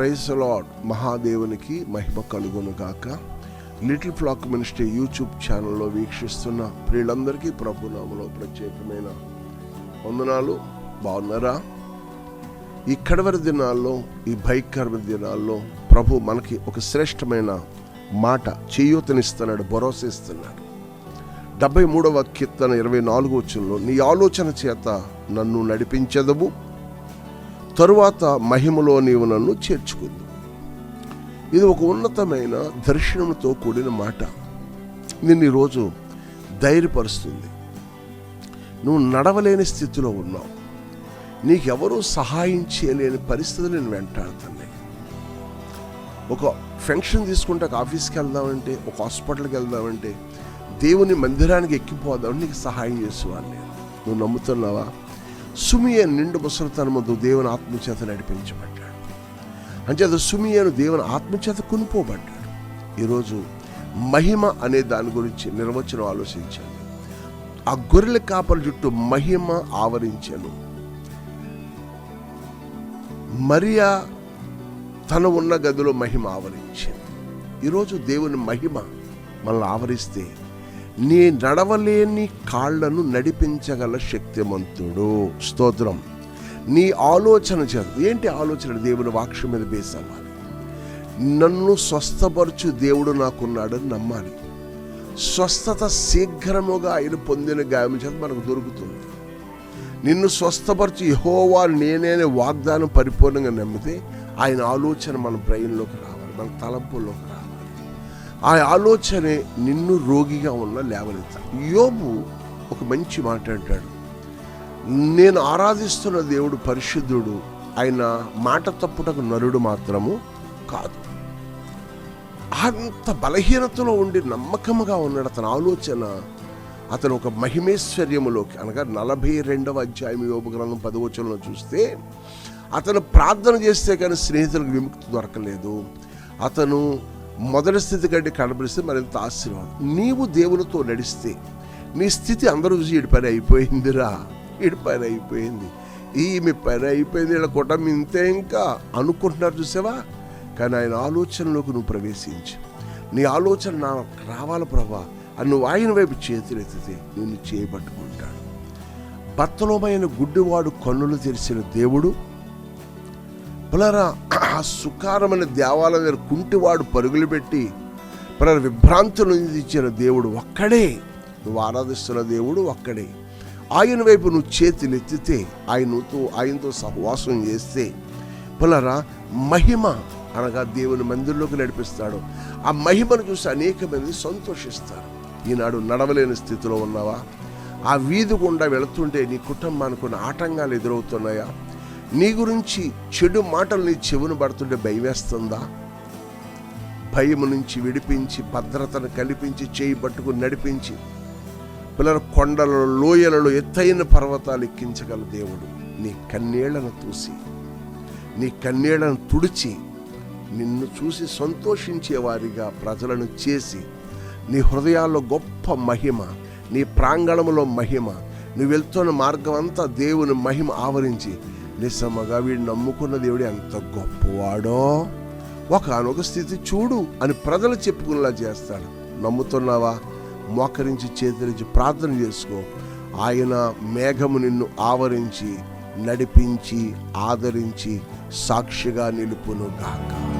Praise lord మహాదేవునికి మహిమ కలుగును గాక. Little flax ministry YouTube ఛానల్లో వీక్షిస్తున్న ప్రియులందరికీ ప్రభునామలో ప్రత్యేకమైన వందనాలు. బాగున్నారా? ఈ కడవరి దినాల్లో ఈ భయంకరమైన దినాల్లో ప్రభు మనకి ఒక శ్రేష్టమైన మాట చేయూతనిస్తున్నాడు భరోసా ఇస్తున్నాడు డెబ్బై మూడవ కీర్తన ఇరవై నాలుగు వచ్చంలో నీ ఆలోచన చేత నన్ను నడిపించదవు తరువాత మహిమలో నీవు నన్ను చేర్చుకుంది ఇది ఒక ఉన్నతమైన దర్శనంతో కూడిన మాట. నిన్ను ఈరోజు ధైర్యపరుస్తుంది. నువ్వు నడవలేని స్థితిలో ఉన్నావు. నీకెవరూ సహాయం చేయలేని పరిస్థితులు నేను వెంటాడుతున్నాయి. ఒక ఫంక్షన్ తీసుకుంటే ఒక ఆఫీస్కి వెళ్దామంటే ఒక హాస్పిటల్కి వెళ్దామంటే దేవుని మందిరానికి ఎక్కిపోదాం నీకు సహాయం చేసేవాడిని నేను. నువ్వు నమ్ముతున్నావా? సుమియన్ నిండు ముసలితనముందు దేవుని ఆత్మచేత నడిపించబడ్డాడు. అంచేత సుమియను దేవుని ఆత్మచేత కొనుక్కోబడ్డాడు ఈరోజు మహిమ అనే దాని గురించి నిర్వచనం ఆలోచించాను ఆ గొర్రెల కాపల చుట్టూ మహిమ ఆవరించాను. మరియా తన ఉన్న గదిలో మహిమ ఆవరించింది ఈరోజు దేవుని మహిమ మనల్ని ఆవరిస్తే నీ నడవలేని కాళ్ళను నడిపించగల శక్తిమంతుడు. స్తోత్రం. నీ ఆలోచన చదువు ఏంటి ఆలోచన? దేవుని వాక్యం మీద బేస్ అవ్వాలి. నన్ను స్వస్థపరచు దేవుడు నాకున్నాడని నమ్మాలి. స్వస్థత శీఘ్రముగా ఆయన పొందిన గాయం చేత మనకు దొరుకుతుంది. నిన్ను స్వస్థపరచు యహోవా నేనే వాగ్దానం పరిపూర్ణంగా నమ్మితే ఆయన ఆలోచన మన బ్రెయిన్లోకి రావాలి మన తలంపుల్లోకి రావాలి. ఆ ఆలోచనే నిన్ను రోగిగా ఉన్న లేవనెత్తాలి యోబు ఒక మంచి మాట అంటాడు. నేను ఆరాధిస్తున్న దేవుడు పరిశుద్ధుడు ఆయన మాట తప్పుటకు నరుడు మాత్రము కాదు. అంత బలహీనతలో ఉండి నమ్మకముగా ఉన్నాడు అతని ఆలోచన. అతను ఒక మహిమేశ్వర్యములోకి అనగా నలభై రెండవ అధ్యాయం యోగ గ్రంథం పదవచనంలో చూస్తే అతను ప్రార్థన చేస్తే కానీ స్నేహితులకు విముక్తి దొరకలేదు. అతను మొదటి స్థితి కంటే కనబడిస్తే మరింత ఆశీర్వాదం నీవు దేవునితో నడిస్తే నీ స్థితి అందరూ చూసి ఇడి పని అయిపోయిందిరా ఇడి పని అయిపోయింది. ఈమె పని అయిపోయింది ఇలా కుటుంబం ఇంతే ఇంకా అనుకుంటున్నారు చూసావా? కానీ ఆయన ఆలోచనలోకి నువ్వు ప్రవేశించు. నీ ఆలోచన నా రావాలి ప్రభా. అని నువ్వు ఆయన వైపు చేతులెత్తితే నిన్ను చేయబట్టుకుంటాడు భర్తలోమైన గుడ్డివాడు కన్నులు తెరిచిన దేవుడు. పులరా ఆ సుకారమైన దేవాలయం దగ్గర కుంటివాడు పరుగులు పెట్టి పులర విభ్రాంతులు ఇచ్చిన దేవుడు ఒక్కడే. నువ్వు ఆరాధిస్తున్న దేవుడు ఒక్కడే. ఆయన వైపు నువ్వు చేతులు ఆయనతో ఆయనతో సహవాసం చేస్తే పులరా మహిమ అనగా దేవుని మందిరంలోకి నడిపిస్తాడు. ఆ మహిమను చూసి అనేక మంది సంతోషిస్తారు. ఈనాడు నడవలేని స్థితిలో ఉన్నావా? ఆ వీధి గుండా వెళుతుంటే నీ కుటుంబానికి కొన్ని ఆటంకాలు ఎదురవుతున్నాయా? నీ గురించి చెడు మాటలు నీ చెవును పడుతుంటే భయమేస్తుందా? భయం నుంచి విడిపించి భద్రతను కల్పించి చేయి పట్టుకుని నడిపించి పిల్లల కొండలలో లోయలలో ఎత్తైన పర్వతాలు ఎక్కించగల దేవుడు నీ కన్నీళ్ళను చూసి నీ కన్నీళ్ళను తుడిచి నిన్ను చూసి సంతోషించే వారిగా ప్రజలను చేసి నీ హృదయాల్లో గొప్ప మహిమ నీ ప్రాంగణంలో మహిమ నువ్వు వెళ్తున్న మార్గం అంతా దేవుని మహిమ ఆవరించి నిజమగా వీడు నమ్ముకున్న దేవుడు ఎంత గొప్పవాడో? ఒకనొక స్థితి చూడు అని ప్రజలు చెప్పుకునేలా చేస్తాడు. నమ్ముతున్నావా? మోకరించి చేతురించి ప్రార్థన చేసుకో. ఆయన మేఘము నిన్ను ఆవరించి నడిపించి ఆదరించి సాక్షిగా నిలుపును గాక.